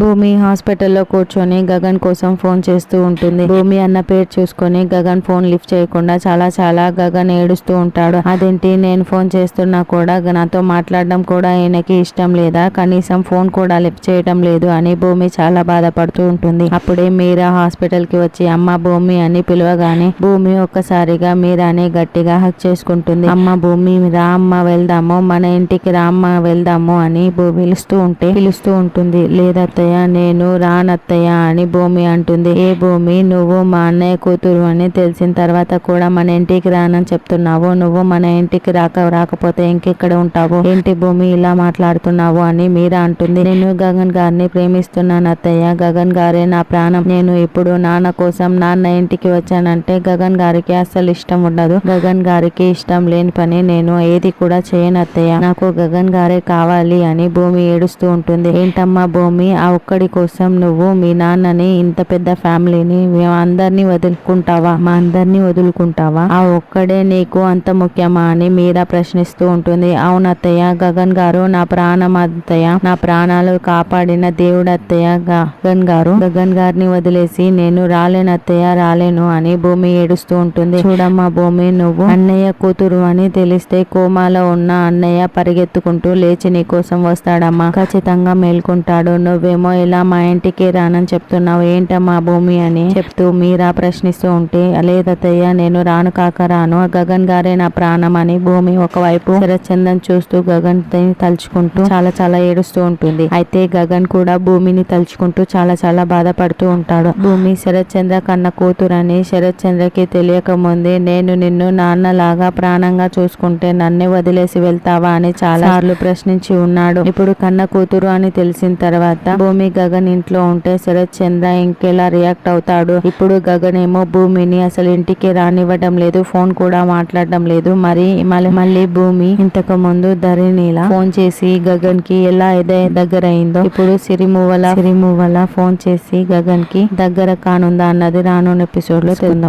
భూమి హాస్పిటల్లో కూర్చొని గగన్ కోసం ఫోన్ చేస్తూ ఉంటుంది. భూమి అన్న పేరు చూసుకొని గగన్ ఫోన్ లిఫ్ట్ చేయకుండా చాలా చాలా గగన్ ఏడుస్తూ ఉంటాడు. అదేంటి? నేను ఫోన్ చేస్తున్నా కూడా నాతో మాట్లాడడం కూడా ఈయనకి ఇష్టం లేదా? కనీసం ఫోన్ కూడా లిఫ్ట్ చేయడం లేదు అని భూమి చాలా బాధపడుతూ ఉంటుంది. అప్పుడే మీరా హాస్పిటల్కి వచ్చి అమ్మ భూమి అని పిలవగానే భూమి ఒక్కసారిగా మీరాని గట్టిగా హక్ చేసుకుంటుంది. అమ్మ భూమి రా అమ్మ వెళ్దాము. మన ఇంటికి రా అమ్మ వెళ్దాము అని భూమి పిలుస్తూ ఉంటే పిలుస్తూ ఉంటుంది. లేదత్తయ్య నేను రానత్తయ్య అని భూమి అంటుంది. ఏ భూమి? నువ్వు మా అన్నయ్య కూతురు అని తెలిసిన తర్వాత కూడా మన ఇంటికి రానని చెప్తున్నావు. నువ్వు మన ఇంటికి రాక రాకపోతే ఇంకెక్కడ ఉంటావు? ఏంటి భూమి ఇలా మాట్లాడుతున్నావు అని మీరా అంటుంది. నేను గగన్ గారిని ప్రేమిస్తున్నాను అత్తయ్య. గగన్ గారే నా ప్రాణం. నేను ఇప్పుడు నాన్న కోసం నాన్న ఇంటికి వచ్చానంటే గగన్ గారికి అస్సలు ఇష్టం ఉండదు. గగన్ గారికి ఇష్టం లేని పని నేను ఏది కూడా చేయను అత్తయ్య. నాకు గగన్ గారే కావాలి అని భూమి ఏడుస్తూ ఉంటుంది. ఏంటమ్మా భూమి? ఆ ఒక్కడి కోసం నువ్వు మీ నాన్నని ఇంత పెద్ద ఫ్యామిలీని మేము అందరినీ వదులుకుంటావా? మా అందరినీ వదులుకుంటావా? ఆ ఒక్కడే నీకు అంత ముఖ్యమా అని మీరా ప్రశ్నిస్తూ ఉంటుంది. అవునత్తయ్య గగన్ గారు నా ప్రాణం అత్తయ్య. నా ప్రాణాలు కాపాడిన దేవుడు అత్తయ్య గగన్ గారు. గగన్ గారిని వదిలేసి నేను రాలేను అత్తయ్య రాలేను అని భూమి ఏడుస్తూ ఉంటుంది. చూడమ్మా భూమి నువ్వు అన్నయ్య కూతురు అని తెలిస్తే కోమాలో ఉన్న అన్నయ్య పరిగెత్తుకుంటూ లేచి నీ కోసం వస్తాడమ్మా. ఖచ్చితంగా మేల్కొంటాడు. నువ్వేమో ఇలా మా ఇంటికి రానని చెప్తున్నావు. ఏంటమ్మా భూమి అని చెప్తూ మీరా ప్రశ్నిస్తూ ఉంటే లేదత్తయ్య నేను రాను కాక రాను. గగన్ గారే నా ప్రాణం అని భూమి ఒకవైపు శరచందన్ చూస్తూ గగన్ తలుచుకుంటూ చాలా చాలా ఏడుస్తూ ఉంటుంది. అయితే గగన్ కూడా భూమిని తలుచుకుంటూ చాలా చాలా బాధపడుతూ ఉంటాడు. భూమి శరత్చంద్ర కన్న కూతురని శరత్చంద్రకి తెలియక ముందే నేను నిన్ను నాన్నలాగా ప్రాణంగా చూసుకుంటే నన్నే వదిలేసి వెళ్తావా అని చాలా సార్లు ప్రశ్నించి ఉన్నాడు. ఇప్పుడు కన్న కూతురు అని తెలిసిన తర్వాత భూమి గగన్ ఇంట్లో ఉంటే శరత్ చంద్ర ఇంకెలా రియాక్ట్ అవుతాడు? ఇప్పుడు గగన్ ఏమో భూమిని అసలు ఇంటికి రానివ్వడం లేదు ఫోన్ కూడా మాట్లాడడం లేదు. మరి మళ్ళీ మళ్ళీ భూమి ఇంతకు ముందు ధరణిలా ఫోన్ చేసి గగన్కి ఎలా ఇదే దగ్గర అయిందో ఇప్పుడు సిరిమువల సిరిమువల ఫోన్ చేసి గగన్కి దగ్గర కానుందా అన్నది రానున్న ఎపిసోడ్లో తెలుద్దాం.